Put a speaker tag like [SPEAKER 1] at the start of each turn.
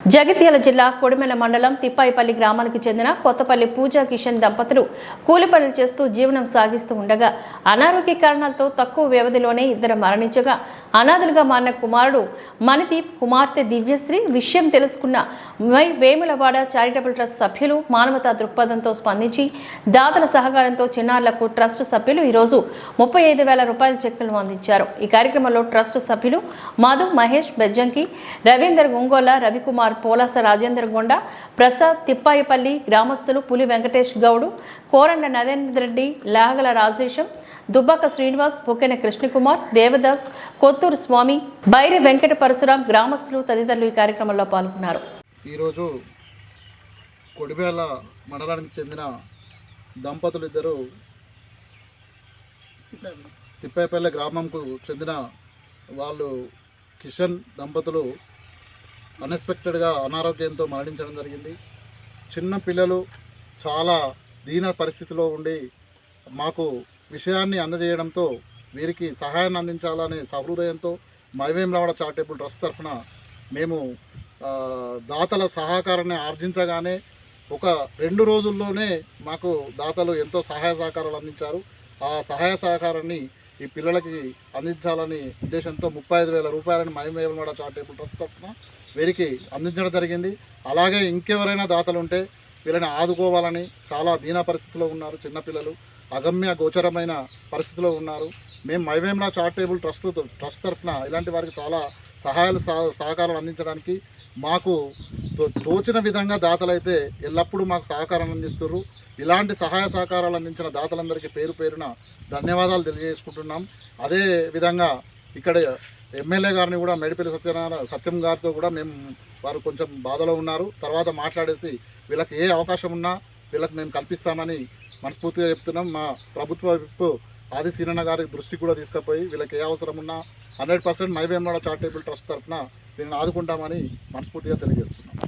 [SPEAKER 1] జగిత్యాల జిల్లా కొడిమెల మండలం తిప్పాయిపల్లి గ్రామానికి చెందిన కొత్తపల్లి పూజా కిషన్ దంపతులు కూలి పనులు చేస్తూ జీవనం సాగిస్తూ ఉండగా అనారోగ్య కారణాలతో తక్కువ వ్యవధిలోనే ఇద్దరు మరణించగా అనాథలుగా మారిన కుమారుడు మణిదీప్ కుమార్తె దివ్యశ్రీ విషయం తెలుసుకున్న వై వేములవాడ చారిటబుల్ ట్రస్ట్ సభ్యులు మానవతా దృక్పథంతో స్పందించి దాతల సహకారంతో చిన్నారులకు ట్రస్ట్ సభ్యులు ఈరోజు ముప్పై ఐదు వేల రూపాయల చెక్కులను అందించారు. ఈ కార్యక్రమంలో ట్రస్ట్ సభ్యులు మధు మహేష్ బెజ్జంకి రవీందర్ గొంగోల రవికుమార్ పోలాస రాజేందర్ గొండ ప్రసాద్ తిప్పాయిపల్లి గ్రామస్తులు పులి వెంకటేష్ గౌడు కోరండ నరేంద్ర రెడ్డి లాగల రాజేశం దుబ్బాక శ్రీనివాస్ బొకెన కృష్ణకుమార్ దేవదాస్ కొత్తూరు స్వామి బైరి వెంకట పరశురాం గ్రామస్తులు తదితరులు ఈ కార్యక్రమంలో పాల్గొన్నారు.
[SPEAKER 2] ఈరోజు కొడివేల మండలానికి చెందిన దంపతులు ఇద్దరు తిప్పేపల్లె గ్రామంకు చెందిన వాళ్ళు కిషన్ దంపతులు అన్ఎక్స్పెక్టెడ్గా అనారోగ్యంతో మరణించడం జరిగింది. చిన్న పిల్లలు చాలా దీన పరిస్థితిలో ఉండి మాకు విషయాన్ని అందజేయడంతో వీరికి సహాయాన్ని అందించాలనే సహృదయంతో మైవేంలవాడ చారిటబుల్ ట్రస్ట్ తరఫున మేము దాతల సహకారాన్ని ఆర్జించగానే ఒక రెండు రోజుల్లోనే మాకు దాతలు ఎంతో సహాయ సహకారాలు అందించారు. ఆ సహాయ సహకారాన్ని ఈ పిల్లలకి అందించాలని ఉద్దేశంతో ముప్పై ఐదు వేల రూపాయలని మహిమేమడ చారిటబుల్ ట్రస్ట్ తరఫున వీరికి అందించడం జరిగింది. అలాగే ఇంకెవరైనా దాతలు ఉంటే వీళ్ళని ఆదుకోవాలని చాలా దీన పరిస్థితిలో ఉన్నారు. చిన్నపిల్లలు అగమ్య గోచరమైన పరిస్థితిలో ఉన్నారు. మేము మైవేమ్లా చారిటబుల్ ట్రస్ట్ ట్రస్ట్ తరఫున ఇలాంటి వారికి చాలా సహాయాలు సహకారాలు అందించడానికి మాకు తోచిన విధంగా దాతలైతే ఎల్లప్పుడూ మాకు సహకారం అందిస్తున్నారు ఇలాంటి సహాయ సహకారాలు అందించిన దాతలందరికీ పేరు పేరున ధన్యవాదాలు తెలియజేసుకుంటున్నాం. అదే విధంగా ఇక్కడ ఎమ్మెల్యే గారిని కూడా మేడిపల్లి సత్యనారాయణ సత్యం గారితో కూడా మేము వారు కొంచెం బాధలో ఉన్నారు. తర్వాత మాట్లాడేసి వీళ్ళకి ఏ అవకాశం ఉన్నా వీళ్ళకి మేము కల్పిస్తామని మనస్ఫూర్తిగా చెప్తున్నాం. మా ప్రభుత్వ ఆది సీనన్న గారి దృష్టికి కూడా తీసుకుపోయి వీళ్ళకి ఏ అవసరం ఉన్నా హండ్రెడ్ పర్సెంట్ మైవేమడ చారిటబుల్ ట్రస్ట్ తరఫున దీన్ని ఆదుకుంటామని మనస్ఫూర్తిగా తెలియజేస్తుంది